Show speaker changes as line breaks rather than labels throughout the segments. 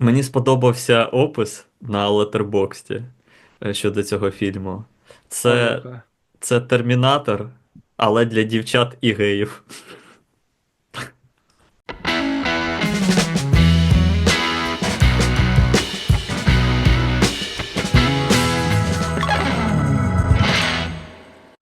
Мені сподобався опис на Letterboxd е, щодо цього фільму. Це, це термінатор, але для дівчат і геїв.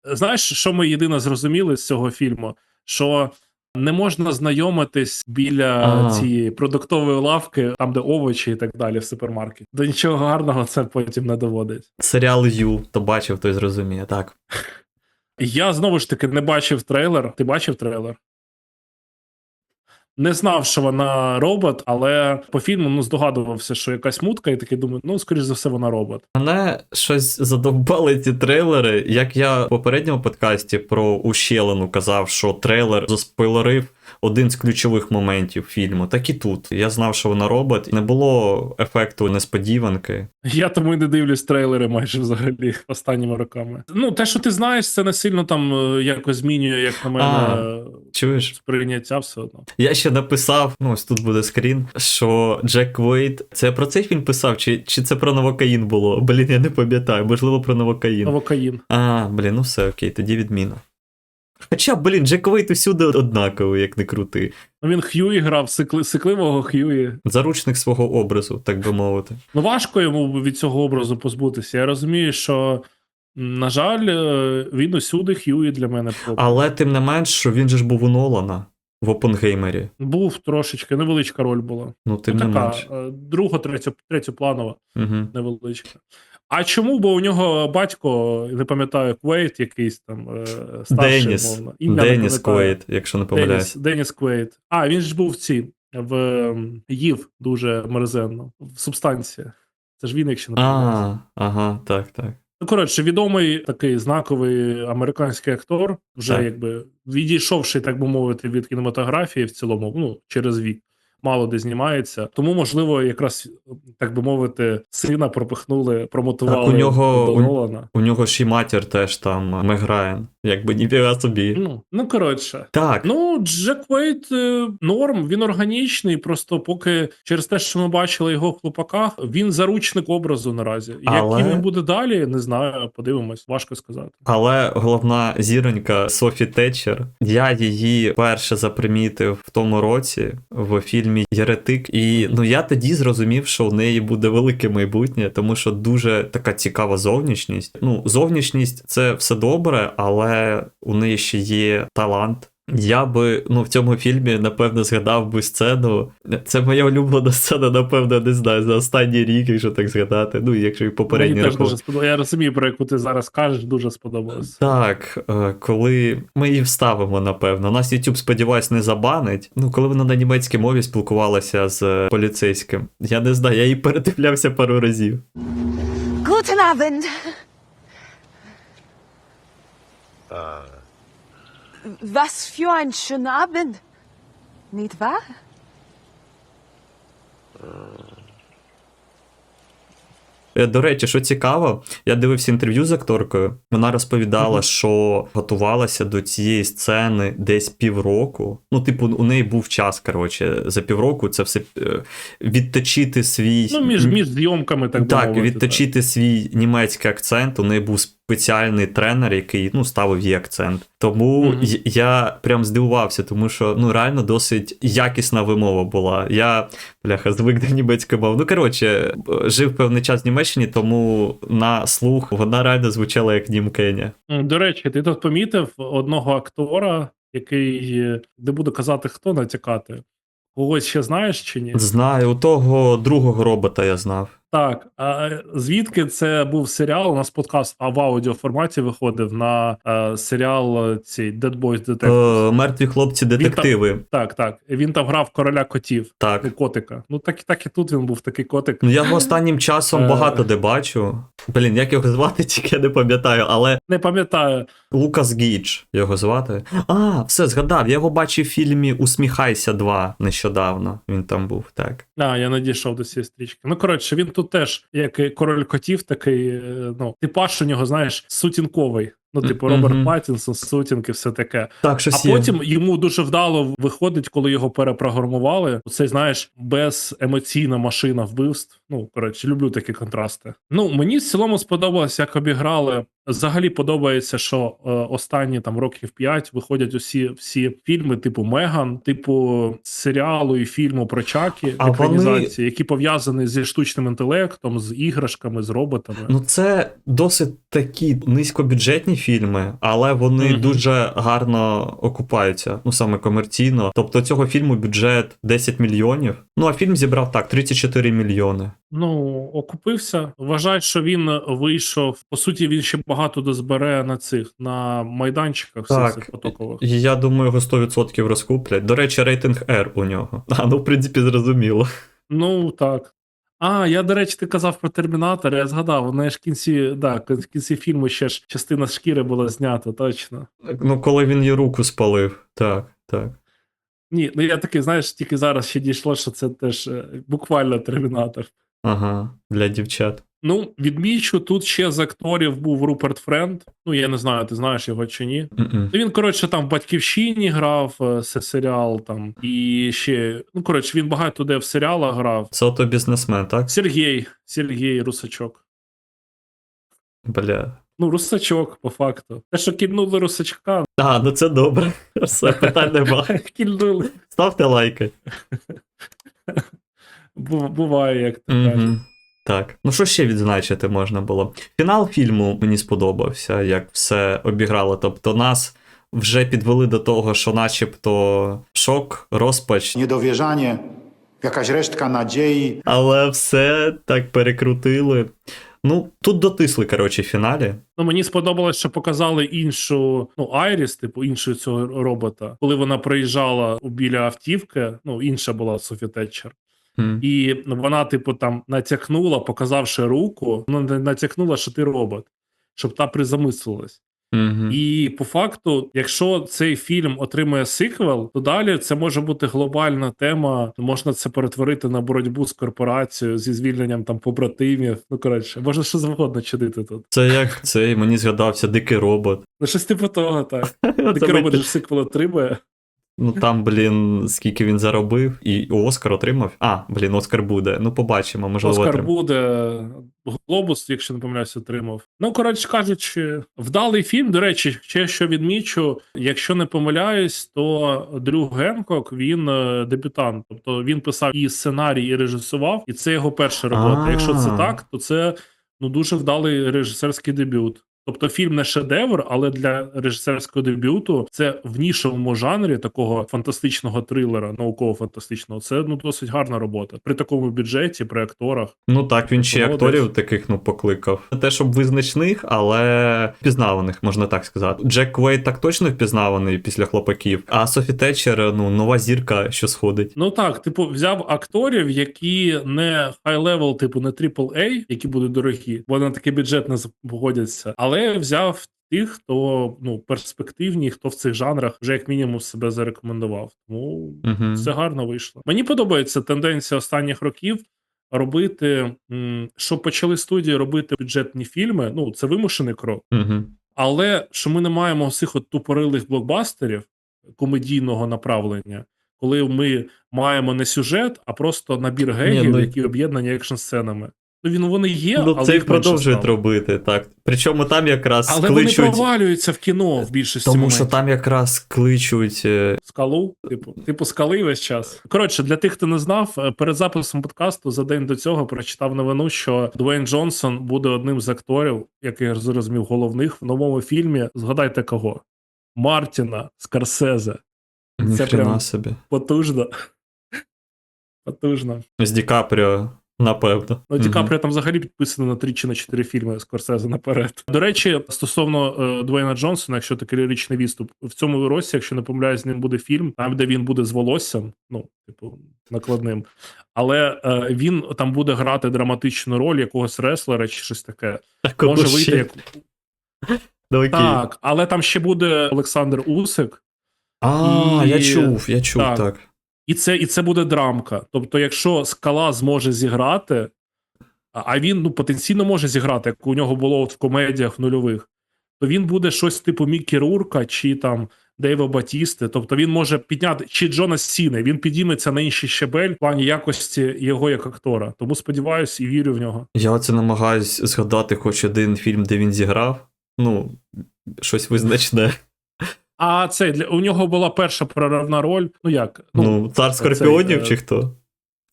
Знаєш, що ми єдине зрозуміли з цього фільму? Що не можна знайомитись біля
А.
цієї продуктової лавки, там де овочі і так далі в супермаркеті. До нічого гарного це потім не доводить.
Серіал Ю, то бачив, той зрозуміє. Так.
Я знову ж таки не бачив трейлер. Ти бачив трейлер? Не знав, що вона робот, але по фільму ну, здогадувався, що якась мутка, і такий думаю, ну, скоріш за все, вона робот.
Мене щось задовбали ці трейлери. Як я в попередньому подкасті про ущелину казав, що трейлер заспойлерив один з ключових моментів фільму, так і тут. Я знав, що вона робот, не було ефекту несподіванки.
Я тому і не дивлюсь трейлери майже взагалі останніми роками. Ну, те, що ти знаєш, це не сильно там е, якось змінює, як на мене,
А. Чуєш?
сприйняття все одно.
Я ще написав, ну ось тут буде скрін, що Джек Вейт. Це про цей фільм писав, чи, чи це про новокаїн було? Блін, я не пам'ятаю, можливо, про новокаїн.
Новокаїн.
А, блін, ну все окей, тоді відміна. Хоча, блін, Джек Вейт усюди однаковий, як не крути.
Ну, Він Хьюї грав, сикли, сикливого Хьюї.
Заручник свого образу, так би мовити.
Ну, важко йому від цього образу позбутися. Я розумію, що, на жаль, е, він усюди Хьюї для мене.
Але тим не менш, що він же ж був у Нолана в Опенгеймері.
Був трошечки, невеличка роль була.
Ну, тим
Ну,
не менш.
е, друга, третя, третьопланова,
Угу.
невеличка. А чому? Бо у нього батько, не пам'ятаю, Квейт якийсь там е, старший,
Деніс.
мовно. Ім'я
Деніс
пам'ятаю.
Якщо не помиляюсь.
Деніс, Деніс Квейт. А, він ж був в цій, в ем, їв дуже мерзенно. В субстанції. Це ж він, якщо не помиляюсь.
А, ага, так, так.
Ну, коротше, відомий такий знаковий американський актор, вже
Так.
якби відійшовши, так би мовити, від кінематографії в цілому, ну, через вік. Мало де знімається, тому можливо, якраз так би мовити, сина пропихнули, промотували
Так, у нього-
до
у-
Нолана.
У нього ж і матір теж там Меграєн. Якби ніфіга собі.
Ну, ну коротше,
Так,
Ну, Джек Вейт е, норм, він органічний. Просто поки через те, що ми бачили його в хлопаках, він заручник образу наразі.
Але-
Яким він буде далі, не знаю. Подивимось, важко сказати.
Але головна зіронька Софі Тетчер, я її перше запримітив в тому році в фільмі Єретик. І ну я тоді зрозумів, що у неї буде велике майбутнє, тому що дуже така цікава зовнішність. Ну, зовнішність це все добре, але у неї ще є талант. Я би ну в цьому фільмі напевно згадав би сцену. Це моя улюблена сцена, напевно, не знаю, за останній рік, якщо так згадати. Ну, якщо і попередній
Мені теж дуже сподобалося. Я розумію, про яку ти зараз кажеш, дуже сподобалось.
Так, е, коли ми її вставимо, напевно. Нас YouTube, сподіваюсь, не забанить. Ну, коли вона на німецькій мові спілкувалася з е, поліцейським. Я не знаю, я її передивлявся пару разів.
Guten Abend. Was für ein schöner Abend. Nicht wahr?
Е, До речі, що цікаво, я дивився інтерв'ю з акторкою. Вона розповідала, що готувалася до цієї сцени десь півроку. Ну, типу, у неї був час, коротше, за півроку це все е, відточити свій.
Ну, між, між зйомками, так би
так,
мовити.
відточити свій німецький акцент. У неї був спеціальний тренер, який ну, ставив її акцент. Тому й- я прям здивувався, тому що ну реально досить якісна вимова була. Я бляха звик до німецької мови. Ну коротше, жив певний час в Німеччині, тому на слух вона реально звучала як німкеня.
До речі, ти тут помітив одного актора, який не буду казати, хто натякати. Когось ще знаєш чи ні?
Знаю, у того другого робота я знав.
Так, а звідки це був серіал? У нас подкаст а в аудіоформаті виходив на е, серіал е, цей Dead Boys Detectives.
Е, мертві хлопці, детективи.
Так, так. Він там грав короля котів,
Так.
котика. Ну так, так і тут він був такий котик.
Ну я його останнім часом
Е.
багато де бачу. Блін, як його звати, тільки я не пам'ятаю, але
Не пам'ятаю.
Лукас Гідж його звати. А, все, згадав. Я його бачив в фільмі Усміхайся 2 нещодавно. Він там був, так.
А, я надійшов до цієї стрічки. Ну, коротше, він тут теж, як і король котів, такий, е, ну, типаж у нього, знаєш, сутінковий. Ну, типу. Роберт Паттінсон, сутінки, все таке.
Так, щось
А
є.
потім йому дуже вдало виходить, коли його перепрограмували. Це знаєш, беземоційна машина вбивств. Ну коротше, люблю такі контрасти. Ну мені в цілому сподобалось, як обіграли. Взагалі подобається, що е, останні там років 5 виходять усі всі фільми, типу Меган, типу серіалу і фільму про Чакі,
А
екранізації, які пов'язані зі штучним інтелектом, з іграшками, з роботами.
Ну, це досить такі низькобюджетні фільми, але вони
Мгм.
дуже гарно окупаються, ну саме комерційно. Тобто цього фільму бюджет 10 мільйонів. Ну а фільм зібрав так, 34 мільйони.
Ну, окупився. Вважають, що він вийшов. По суті, він ще багато дозбере на цих на майданчиках всіх
Так.
цих потокових.
Я думаю, його 100% розкуплять. До речі, рейтинг R у нього. А ну, в принципі, зрозуміло.
Ну так. А, я, до речі, ти казав про Термінатор, я згадав, вони ж в кінці, да, в кінці фільму ще ж частина шкіри була знята, точно.
Ну, коли він її руку спалив. Так, так.
Ні, ну я такий, знаєш, тільки зараз ще дійшло, що це теж е, буквально Термінатор.
Ага, для дівчат.
Ну, відмічу, тут ще з акторів був Руперт Френд. Ну, я не знаю, ти знаєш його чи ні.
М-м.
Ну, Він, коротше, там в батьківщині грав е, серіал там. І ще. Ну, коротше, він багато де в серіалах грав.
Це ото бізнесмен, так?
Сергій, Сергій Русачок.
Бля.
Ну, Русачок, по факту. Те, що кільнули Русачка,
А, ну це добре. Все, питань нема.
кільнули.
Ставте лайки.
Бу- Буває, як кажуть.
Угу. Так. Ну що ще відзначити можна було? Фінал фільму мені сподобався, як все обіграло. Тобто нас вже підвели до того, що начебто шок, розпач,
niedowierzanie, jakaś resztka nadziei.
але все так перекрутили. Ну, тут дотисли, коротше, в фіналі.
Ну, мені сподобалось, що показали іншу, ну, Айріс, типу, іншого цього робота. Коли вона приїжджала біля автівки, ну, інша була Софі Тетчер. І вона, типу, там натякнула, показавши руку, вона натякнула, що ти робот, щоб та призамислилась.
Мгм.
І по факту, якщо цей фільм отримує сиквел, то далі це може бути глобальна тема. Можна це перетворити на боротьбу з корпорацією зі звільненням там побратимів. Ну коротше, можна що завгодно чинити тут.
Це як цей, мені згадався дикий робот.
Ну щось типу того, так. Такий робот
мені-
ж сиквел отримує.
Ну там, блін, скільки він заробив, і Оскар отримав. А, блін, Оскар буде. Ну, побачимо, можливо,
Оскар
отримає.
буде, глобус, якщо не помиляюсь, отримав. Ну, коротше кажучи, вдалий фільм. До речі, ще що відмічу, якщо не помиляюсь, то Дрю Генкок він е, дебютант. Тобто він писав і сценарій, і режисував, і це його перша робота. Якщо це так, то це ну дуже вдалий режисерський дебют. Тобто фільм не шедевр, але для режисерського дебюту це в нішовому жанрі такого фантастичного трилера, науково-фантастичного. Це ну досить гарна робота при такому бюджеті, при акторах.
Ну так, він ще
Молодець.
акторів таких ну покликав. Не те, щоб визначних, але впізнаваних, можна так сказати. Джек Квейт так точно впізнаваний після хлопаків. А Софі Тетчер, ну, нова зірка, що сходить.
Ну так, типу, взяв акторів, які не high level, типу не AAA, які будуть дорогі, бо на такий бюджет не погодяться, але взяв тих, хто ну перспективні, хто в цих жанрах вже як мінімум себе зарекомендував. Тому
Угу.
все гарно вийшло. Мені подобається тенденція останніх років. Робити, м, що почали студії робити бюджетні фільми. Ну це вимушений крок.
Угу.
Але що ми не маємо цих от тупорилих блокбастерів комедійного направлення, коли ми маємо не сюжет, а просто набір гегів,
ну,
які об'єднані екшн сценами. Ну він вони є,
Ну,
але
це
їх
продовжують
стало.
робити, так. Причому там якраз
Але вони
кличуть.
провалюються в кіно в більшості
Тому
моментів.
що там якраз кличуть. е,
Скалу, типу, типу скали весь час. Коротше, для тих, хто не знав, е, перед записом подкасту за день до цього прочитав новину, що Дуейн Джонсон буде одним з акторів, який я зрозумів, головних в новому фільмі. Згадайте кого? Мартіна Скорсезе.
Ніхрена
прям-
собі.
Потужно. Потужно.
З Ді Капріо, напевно.
Ну, Ді Капріо там взагалі підписано на 3 чи на 4 фільми Скорсезе наперед. До речі, стосовно е, Дуейна Джонсона, якщо такий ліричний відступ, в цьому році, якщо не помиляюсь, з ним буде фільм, там, де він буде з волоссям, ну, типу, накладним. Але е, він там буде грати драматичну роль якогось реслера чи щось таке.
Так,
Може вийти
ще?
як. Так, але там ще буде Олександр Усик,
А,
І-
я чув, я чув,
так.
так.
І це, і це буде драмка. Тобто, якщо скала зможе зіграти, а він ну, потенційно може зіграти, як у нього було от в комедіях нульових, то він буде щось типу Мікі Рурка чи там Дейва Батісти. Тобто він може підняти чи Джона Сіни, він підійметься на інший щебель в плані якості його як актора. Тому сподіваюся і вірю в нього.
Я оце намагаюсь згадати хоч один фільм, де він зіграв. Ну, щось визначне.
А це для у нього була перша проривна роль. Ну як?
Ну, цар скорпіонів
цей,
чи хто?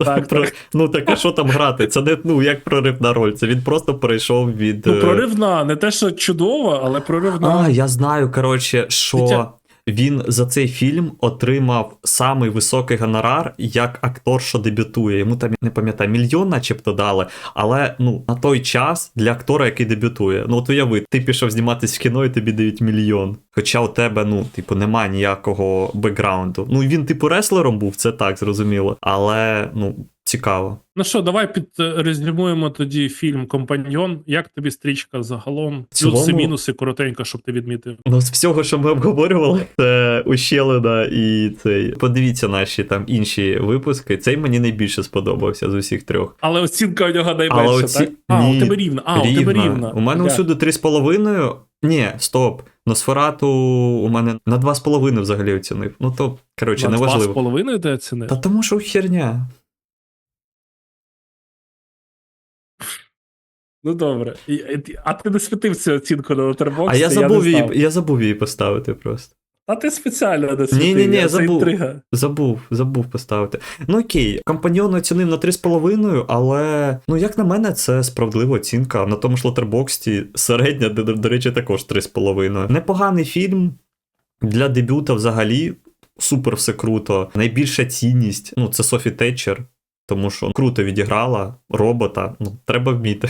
так,
Про-
так.
Ну так а що там грати? Це не ну як проривна роль. Це він просто перейшов від.
Ну,
е,
проривна, не те, що чудова, але проривна.
А, я знаю, коротше, що
Хоча-
він за цей фільм отримав самий високий гонорар як актор, що дебютує. Йому там не пам'ятаю, мільйон, начебто дали. Але ну на той час для актора, який дебютує. Ну от уяви, ти пішов зніматись в кіно і тобі дають мільйон. Хоча у тебе, ну, типу, немає ніякого бекграунду. Ну він, типу, реслером був, це так, зрозуміло. Але ну, цікаво.
Ну що, давай підрезюмуємо тоді фільм Компаньйон. Як тобі стрічка загалом? Плюси, мінуси, коротенько, щоб ти відмітив.
Ну, з всього, що ми обговорювали, це ущелина і цей. Подивіться наші там інші випуски. Цей мені найбільше сподобався з усіх трьох.
Але оцінка у нього найменша,
Але оці-
так? А,
Ні,
у тебе рівна. А, у тебе рівна.
У мене усюди 3,5. Ні, стоп. Носферату у мене на 2,5 взагалі оцінив. Ну то, коротше,
На два з
неважливо.
половиною ти оцінив?
Та тому що херня.
Ну добре. А ти не світив цю оцінку на Letterboxd?
А я забув
не
її, я забув її поставити просто.
А ти спеціально не світив.
Ні-ні-ні, забув.
інтрига.
Забув, забув поставити. Ну окей, компаньйон оцінив на 3,5, але ну як на мене, це справедлива оцінка. На тому ж лотербоксті середня, де, до речі, також 3,5. Непоганий фільм для дебюта взагалі. Супер все круто. Найбільша цінність ну, це Софі Тетчер, тому що круто відіграла робота. Ну, треба вміти.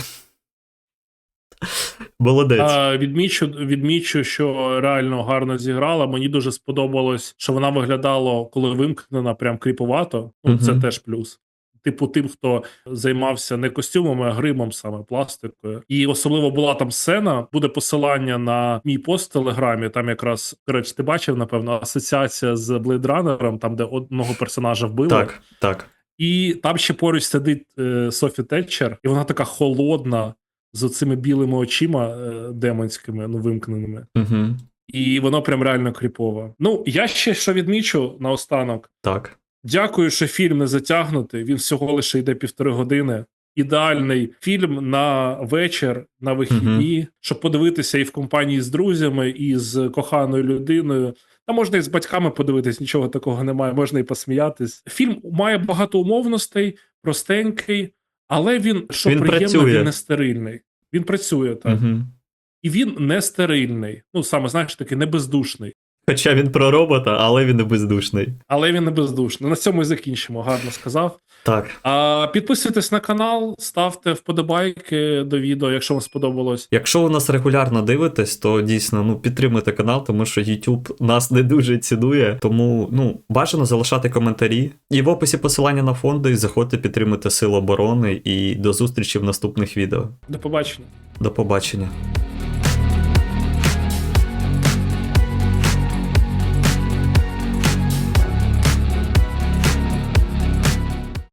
Молодець.
А, відмічу, відмічу, що реально гарно зіграла. Мені дуже сподобалось, що вона виглядала, коли вимкнена, прям кріповато. Ну, Це теж плюс. Типу, тим, хто займався не костюмами, а гримом саме пластикою. І особливо була там сцена. Буде посилання на мій пост в телеграмі. Там якраз до речі, ти бачив, напевно, асоціація з Blade Runner, там, де одного персонажа вбили.
Так, так.
І там ще поруч сидить е, Софі Тетчер, і вона така холодна, з оцими білими очима е, демонськими, ну вимкненими.
Угу.
І воно прям реально кріпово. Ну, я ще що відмічу наостанок.
Так.
Дякую, що фільм не затягнутий. Він всього лише йде півтори години. Ідеальний фільм на вечір, на вихідні, щоб подивитися і в компанії з друзями, і з коханою людиною. Та можна і з батьками подивитись, нічого такого немає, можна і посміятись. Фільм має багато умовностей, простенький, але він, що
Він
приємно,
працює.
він не стерильний. Він працює так.
Угу.
І він не стерильний. Ну, саме, знаєш, такий не бездушний.
Хоча він про робота, але він не бездушний.
Але він не бездушний. На цьому і закінчимо, гарно сказав.
Так.
А підписуйтесь на канал, ставте вподобайки до відео, якщо вам сподобалось.
Якщо ви нас регулярно дивитесь, то дійсно ну підтримуйте канал, тому що YouTube нас не дуже цінує. Тому ну бажано залишати коментарі. І в описі посилання на фонди. Заходьте підтримуйте Сили оборони і до зустрічі в наступних відео.
До побачення.
До побачення.